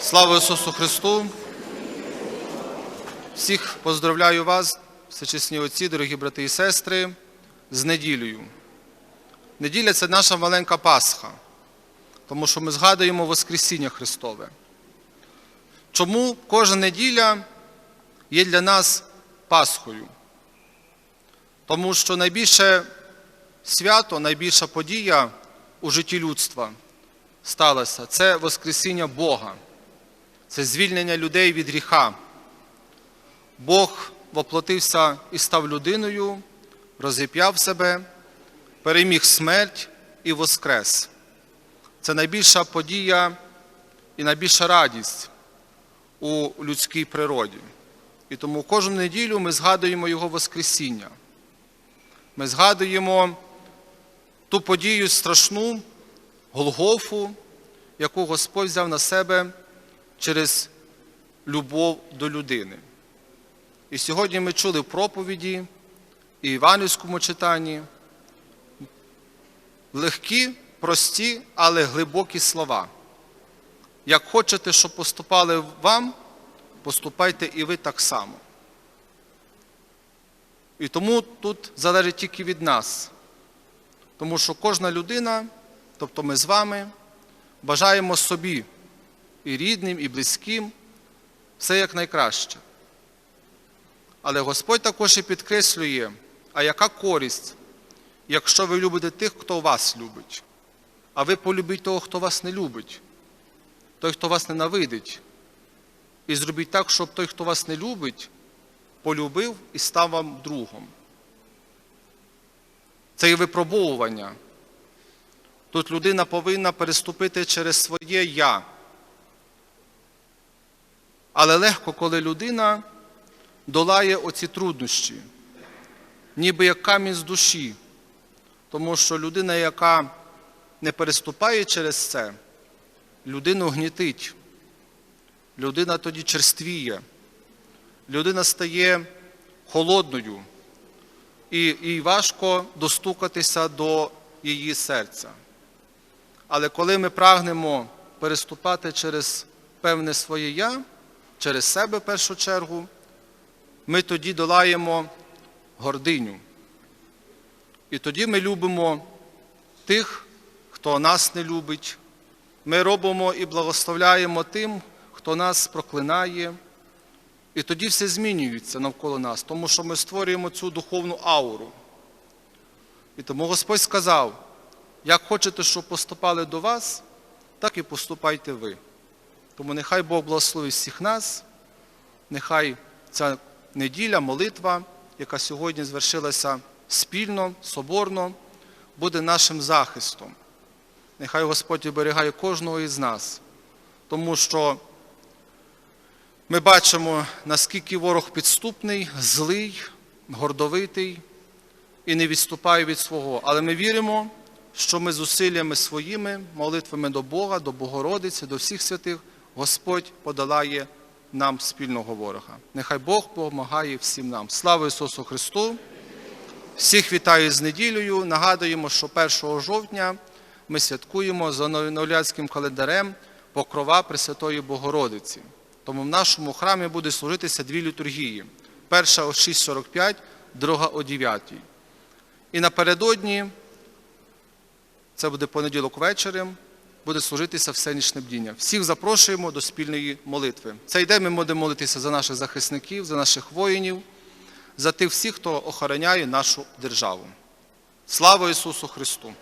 Слава Ісусу Христу! Всіх поздравляю вас, всечесні отці, дорогі брати і сестри, з неділею. Неділя це наша маленька Пасха, тому що ми згадуємо Воскресіння Христове. Чому кожна неділя є для нас Пасхою? Тому що найбільше свято, найбільша подія у житті людства сталася це Воскресіння Бога, це звільнення людей від гріха. Бог воплотився і став людиною, розіп'яв себе, переміг смерть і воскрес. Це найбільша подія і найбільша радість у людській природі. І тому кожну неділю ми згадуємо Його Воскресіння. Ми згадуємо ту подію страшну, Голгофу, яку Господь взяв на себе через любов до людини. І сьогодні ми чули в проповіді і Іванівському читанні легкі, прості, але глибокі слова. Як хочете, щоб поступали вам, поступайте і ви так само. І тому тут залежить тільки від нас. Тому що кожна людина, тобто ми з вами, бажаємо собі і рідним, і близьким все як найкраще. Але Господь також і підкреслює, а яка користь, якщо ви любите тих, хто вас любить, а ви полюбіть того, хто вас не любить, той, хто вас ненавидить. І зробіть так, щоб той, хто вас не любить, полюбив і став вам другом. Це є випробовування. Тут людина повинна переступити через своє я. Але легко, коли людина долає оці труднощі, ніби як камінь з душі. Тому що людина, яка не переступає через це, людину гнітить, людина тоді черствіє, людина стає холодною, і їй важко достукатися до її серця. Але коли ми прагнемо переступати через певне своє я, через себе в першу чергу, ми тоді долаємо гординю. І тоді ми любимо тих, хто нас не любить. Ми робимо і благословляємо тим, хто нас проклинає. І тоді все змінюється навколо нас, тому що ми створюємо цю духовну ауру. І тому Господь сказав: як хочете, щоб поступали до вас, так і поступайте ви. Тому нехай Бог благословить всіх нас, нехай ця неділя, молитва, яка сьогодні звершилася спільно, соборно, буде нашим захистом. Нехай Господь оберігає кожного із нас, тому що ми бачимо, наскільки ворог підступний, злий, гордовитий і не відступає від свого. Але ми віримо, що ми зусиллями своїми, молитвами до Бога, до Богородиці, до всіх святих, Господь подолає нам спільного ворога. Нехай Бог допомагає всім нам. Слава Ісусу Христу! Всіх вітаю з неділею. Нагадуємо, що 1 жовтня ми святкуємо за новоляцьким календарем Покрова Пресвятої Богородиці. Тому в нашому храмі буде служитися дві літургії. Перша о 6.45, друга о 9. І напередодні, це буде понеділок ввечері, буде служитися всенічне бдіння. Всіх запрошуємо до спільної молитви. Цей день ми будемо молитися за наших захисників, за наших воїнів, за тих всіх, хто охороняє нашу державу. Слава Ісусу Христу!